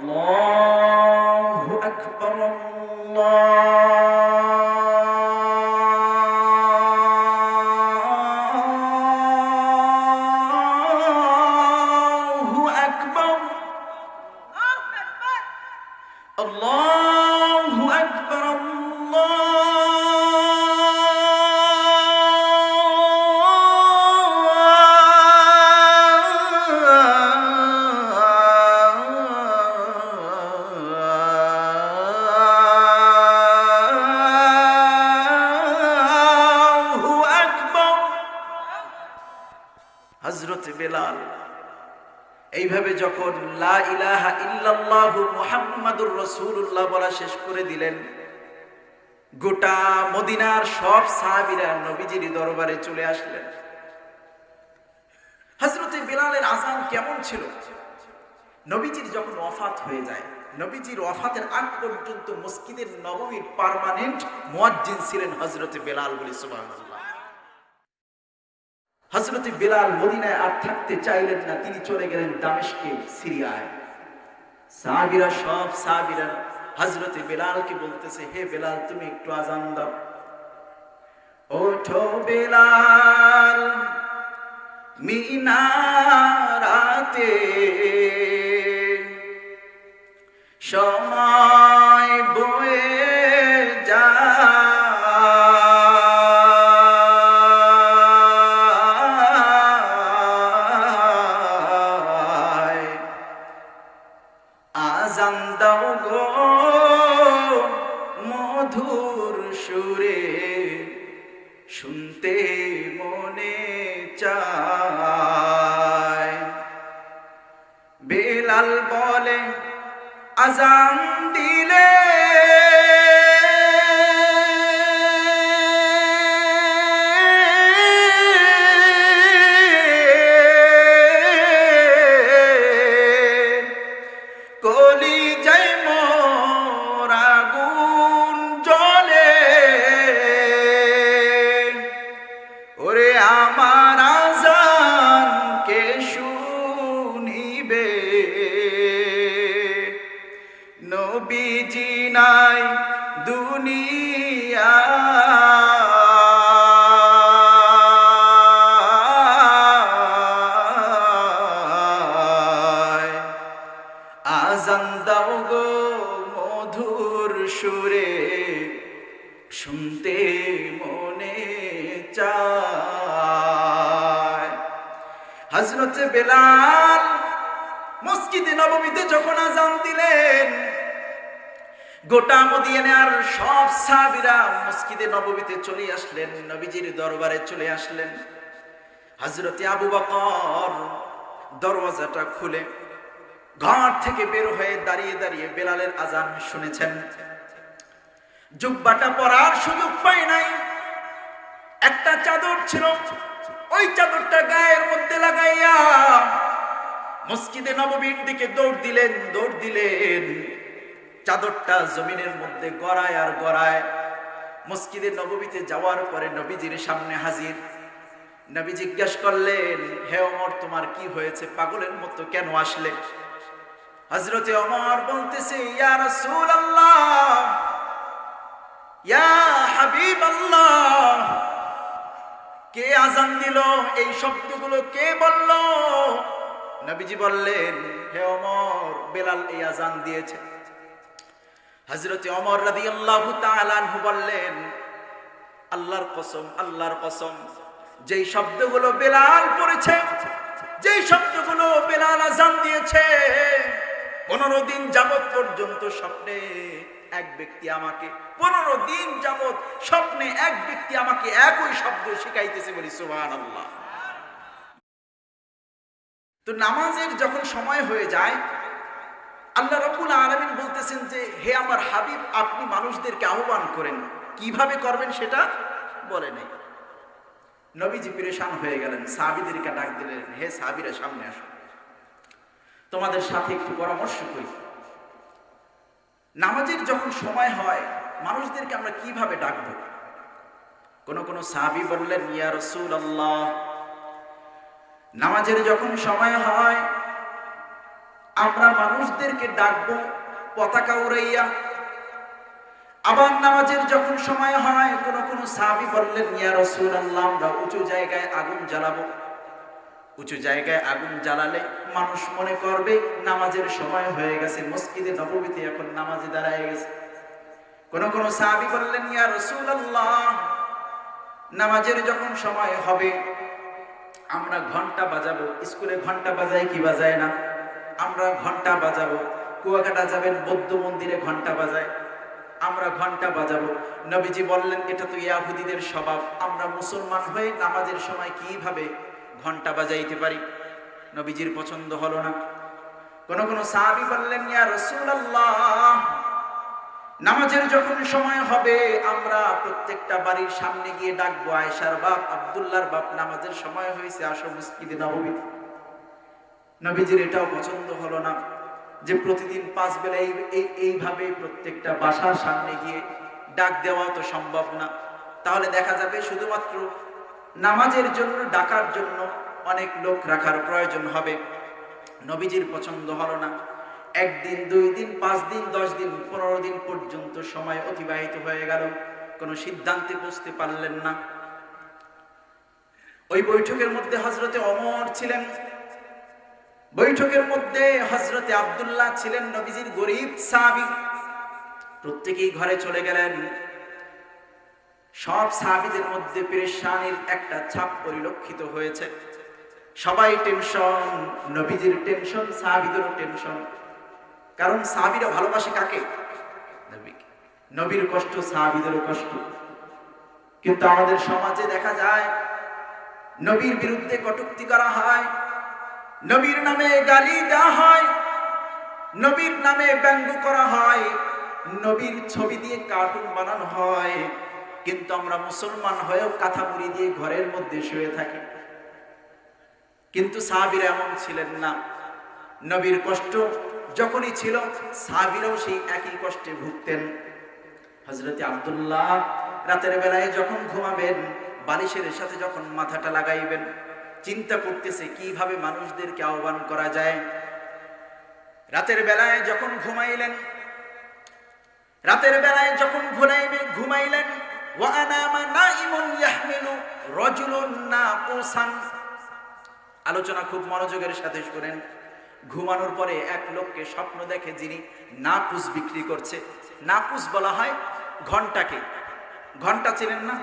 আল্লাহু বেলাল এইভাবে যখন লা ইলাহা ইল্লাল্লাহু মুহাম্মাদুর রাসূলুল্লাহ বলা শেষ করে দিলেন, গোটা মদিনার সব সাহাবীরা নবীজির দরবারে চলে আসলেন। হযরতে বিলালের আজান কেমন ছিল? নবীজির যখন ওয়াফাত হয়ে যায়, নবীজির ওয়াফাতের আগ পর্যন্ত মসজিদের নববীর পার্মানেন্ট মুয়াজ্জিন ছিলেন হযরতে বেলাল বলি সুবহানাল্লাহ। হজরত বিলাল মদিনায় আর থাকতে চাইলেন না, তিনি চলে গেলেন দামেশকে, সিরিয়ায়। সাহাবিরা, সব সাহাবিরা হজরত বেলালকে বলতেছে, হে বেলাল, তুমি একটু আজান দাও। ওঠো বেলাল, মিনারাতে সময় আজান দাও গো মধুর সুরে। শুনতে মনে চায়। বেলাল বলে আজান দিলে নাই দুনিয়া। আজান দাও গো মধুর সুরে, শুনতে মনে চায়। হজরত বেলাল মসজিদে নবমীতে যখন আজান দিলেন গোটা মদিয়ানে আর সব সাহাবীরা মসজিদে নবমীতে চলে আসলেন, নবীজির দরবারে চলে আসলেন। হজরতে আবু বকর দরওয়াজাটা খুলে ঘর থেকে বের হয়ে দাঁড়িয়ে দাঁড়িয়ে বেলালের আজান শুনেছেন। জুব্বাটা পরার সুযোগ পাই নাই। একটা চাদর ছিল, ওই চাদরটা গায়ের মধ্যে লাগাইয়া মসজিদে নববীর দিকে দৌড় দিলেন দৌড় দিলেন। চাদরটা জমিনের মধ্যে গড়ায় আর গড়ায় মসজিদে নববীতে যাওয়ার পরে নবীজির সামনে হাজির। নবী জিজ্ঞাসা করলেন, হে অমর তোমার কি হয়েছে? পাগলের মতো কেন আসলে? হজরতে অমর বলতেছে, ইয়া হাবিব আল্লাহ কে আজান দিল? এই শব্দগুলো কে বলল? নবীজি বললেন, হে অমর বেলাল এই আজান দিয়েছে। হজরতে অমর রাদিয়াল্লাহু তাআলা আনহু বললেন, আল্লাহর কসম আল্লাহর কসম, যেই শব্দগুলো বেলাল পড়েছে, যেই শব্দগুলো বেলাল আজান দিয়েছে, পনেরো দিন যাবত পর্যন্ত স্বপ্নে এক ব্যক্তি আমাকে, পনেরো দিন যাবৎ স্বপ্নে এক ব্যক্তি আমাকে একই শব্দ শিখাইতেছে বলি সুবহান আল্লাহ তো নামাজের যখন সময় হয়ে যায়, আল্লাহ আলমিন বলতেছেন যে, হে আমার হাবিব, আপনি মানুষদেরকে আহ্বান করেন। কীভাবে করবেন সেটা বলে নেই। নবীজি পেরেশান হয়ে গেলেন। সাহাবিদেরকে ডাক দিলেন, হে সাহাবিরা, সামনে আসো। তোমাদের সাথে একটু পরামর্শ করি। নামাজের যখন সময় হয়, মানুষদেরকে আমরা কীভাবে ডাকব? কোন কোন সাহাবি বললেন, ইয়া রসুল আল্লাহ নামাজের যখন সময় হয়, আমরা মানুষদেরকে ডাকবো পতাকা উড়াইয়া, আবার নামাজের যখন সময় হয়, কোন কোন সাহাবি বললেন, ইয়া রাসূলুল্লাহ, আমরা উঁচু জায়গায় আগুন জ্বালাবো। উঁচু জায়গায় আগুন জ্বালালে মানুষ মনে করবে, নামাজের সময় হয়ে গেছে, মসজিদে নববীতে এখন নামাজে দাঁড়ায় গেছে। কোন কোন সাহাবি বললেন, ইয়া রাসূলুল্লাহ, নামাজের যখন সময় হবে, আমরা ঘণ্টা বাজাবো। স্কুলে ঘণ্টা বাজায় কি বাজায় না? আমরা ঘণ্টা বাজাবো। কুয়াকাটা যাবেন, বৌদ্ধ মন্দিরে ঘণ্টা বাজায়। আমরা ঘণ্টা বাজাবো। নবীজি বললেন, এটা তো ইয়াহুদিদের স্বভাব। আমরা মুসলমান হয়ে নামাজের সময় কীভাবে ঘণ্টা বাজাইতে পারি? নবীজির পছন্দ হলো না। কোন কোন সাহাবি বললেন, ইয়া রাসূলুল্লাহ, নামাজের যখন সময় হবে, আমরা প্রত্যেকটা বাড়ির সামনে গিয়ে ডাকবো, আয়েশার বাপ, আব্দুল্লাহর বাপ, নামাজের সময় হয়েছে, আসো মসজিদে নববী নবীজির এটাও পছন্দ হলো না। যে প্রতিদিন পাঁচ বেলা এই- এই- এইভাবে প্রত্যেকটা বাসার সামনে গিয়ে ডাক দেওয়া তো সম্ভব না। তাহলে দেখা যাবে শুধুমাত্র নামাজের জন্য, ডাকার জন্য অনেক লোক রাখার প্রয়োজন হবে। নবীজির পছন্দ হলো না। একদিন, দুই দিন, পাঁচ দিন, দশ দিন, পনেরো দিন পর্যন্ত সময় অতিবাহিত হয়ে গেল। কোনো সিদ্ধান্তে বুঝতে পারলেন না। ওই বৈঠকের মধ্যে হজরতে অমর ছিলেন। বৈঠকের মধ্যে হজরতে আবদুল্লাহ ছিলেন নবীজির গরিব সাহাবি। প্রত্যেকেই ঘরে চলে গেলেন। সব সাহাবিদের মধ্যে পেরেশানির একটা ছাপ পরিলক্ষিত হয়েছে। সবাই টেনশন, নবীজির টেনশন, সাহাবিদেরও টেনশন। কারণ সাহাবিরা ভালোবাসে কাকে? নবীর কষ্ট সাহাবিদেরও কষ্ট। কিন্তু আমাদের সমাজে দেখা যায়, নবীর বিরুদ্ধে কটুক্তি করা হয়। নবীর নামে গালি দেওয়া হয়, নবীর নামে ব্যঙ্গ করা হয়, নবীর ছবি দিয়ে কার্টুন বানানো হয়। কিন্তু আমরা মুসলমান হয়েও কাঁথা মুড়ি দিয়ে ঘরের মধ্যে শুয়ে থাকি। কিন্তু সাহাবিরা এমন ছিলেন না। নবীর কষ্ট যখনই ছিল, সাহাবিরাও সেই একই কষ্টে ভুগতেন। হজরতে আব্দুল্লাহ রাতের বেলায় যখন ঘুমাবেন, বালিশের সাথে যখন মাথাটা লাগাইবেন চিন্তা করতেছে, কীভাবে মানুষদেরকে আহ্বান করা যায়? রাতের বেলায় যখন ঘুমাইলেন, রাতের বেলায় যখন ঘুমাইবে, ঘুমাইলেন আলোচনা খুব মনোযোগের সাথে শুনেন। ঘুমানোর পরে এক লোককে স্বপ্ন দেখে যিনি নাপুস বিক্রি করছে। নাপুস বলা হয় ঘন্টাকে ঘণ্টা চিনেন না?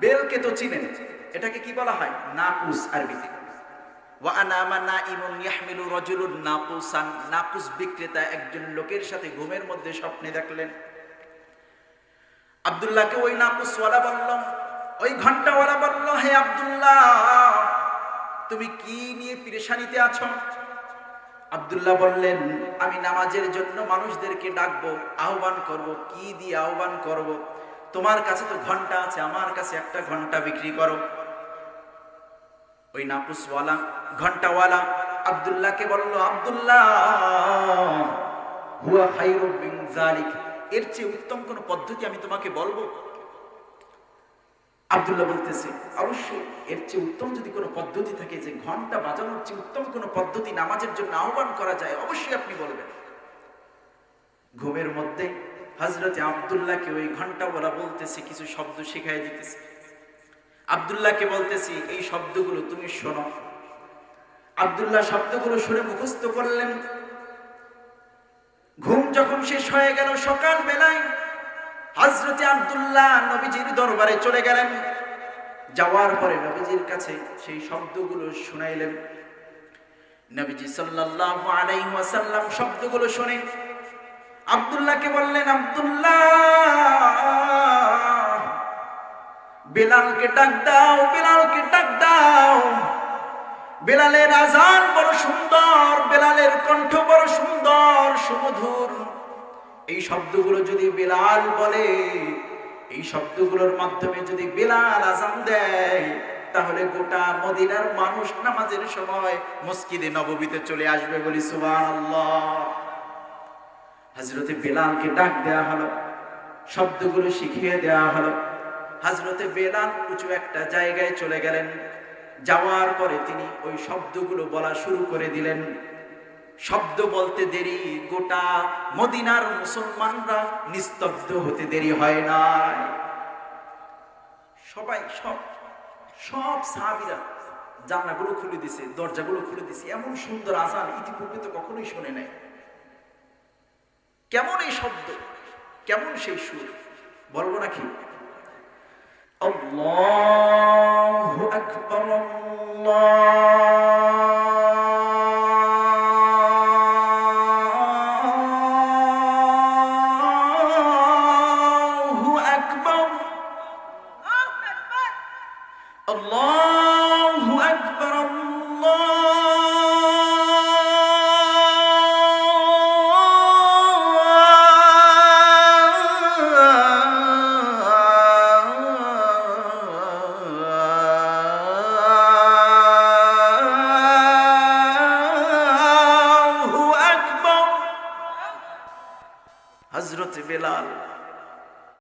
বেলকে তো চিনেন। এটাকে কি বলা হয়? নাপুস আরবিতে। নাকুস বিক্রেতা একজন লোকের সাথে ঘুমের মধ্যে স্বপ্নে দেখলেন। ওই ওই হে তুমি কি নিয়ে পেরেশানিতে আছো? আব্দুল্লাহ বললেন, আমি নামাজের জন্য মানুষদেরকে ডাকবো, আহ্বান করব, কি দিয়ে আহ্বান করব? তোমার কাছে তো ঘণ্টা আছে, আমার কাছে একটা ঘণ্টা বিক্রি করো। ওই নাপুসওয়ালা ঘন্টাওয়ালা আব্দুল্লাহকে বলল, আব্দুল্লাহ, হুয়া খাইরুম মিন এর চেয়ে উত্তম কোন পদ্ধতি আমি তোমাকে বলব? আব্দুল্লাহ বলতেছে, অবশ্যই, এর চেয়ে উত্তম যদি কোনো পদ্ধতি থাকে যে ঘণ্টা বাজানোর চেয়ে উত্তম কোনো পদ্ধতি নামাজের জন্য আহ্বান করা যায়, অবশ্যই আপনি বলবেন। ঘুমের মধ্যে হজরতে আব্দুল্লাহকে ওই ঘন্টাওয়ালা বলতেছে, কিছু শব্দ শিখাই দিতেছে। আব্দুল্লাহকে বলতেছি, এই শব্দগুলো তুমি শোনো। আব্দুল্লাহ শব্দগুলো শুনে মুখস্থ করলেন। ঘুম যখন শেষ হয়ে গেল সকাল বেলায় হজরতে আব্দুল্লাহ নবীজির দরবারে চলে গেলেন। যাওয়ার পরে নবীজির কাছে সেই শব্দগুলো শুনাইলেন। নবীজি সাল্লাল্লাহু আলাইহি ওয়াসাল্লাম শব্দগুলো শুনে আব্দুল্লাহকে বললেন, আব্দুল্লাহ বেলালকে ডাক দাও, বেলালকে ডাক দাও। বেলালের আজান বড় সুন্দর, বেলালের কণ্ঠ বড় সুন্দর, সুমধুর। এই শব্দগুলো যদি বেলাল বলে, এই শব্দগুলোর মাধ্যমে যদি বেলাল আজান দেয়, তাহলে গোটা মদিনার মানুষ নামাজের সময় মসজিদে নববীতে চলে আসবে বলি সুবহানাল্লাহ। হজরতে বেলালকে ডাক দেয়া হলো, শব্দগুলো শিখিয়ে দেওয়া হলো। হজরতে বেলাল উঁচু একটা জায়গায় চলে গেলেন। যাওয়ার পরে তিনি ওই শব্দগুলো বলা শুরু করে দিলেন। শব্দ বলতে দেরি, গোটা মদিনার মুসলমানরা নিস্তব্ধ হতে দেরি হয় নাই সবাই সব সব সাহাবিরা জানলাগুলো খুলে দিছে, দরজাগুলো খুলে দিছে। এমন সুন্দর আজান ইতিপূর্বে তো কখনোই শোনে নাই। কেমন এই শব্দ? কেমন সেই সুর? বলব নাকি? আল্লাহু আকবার আল্লাহু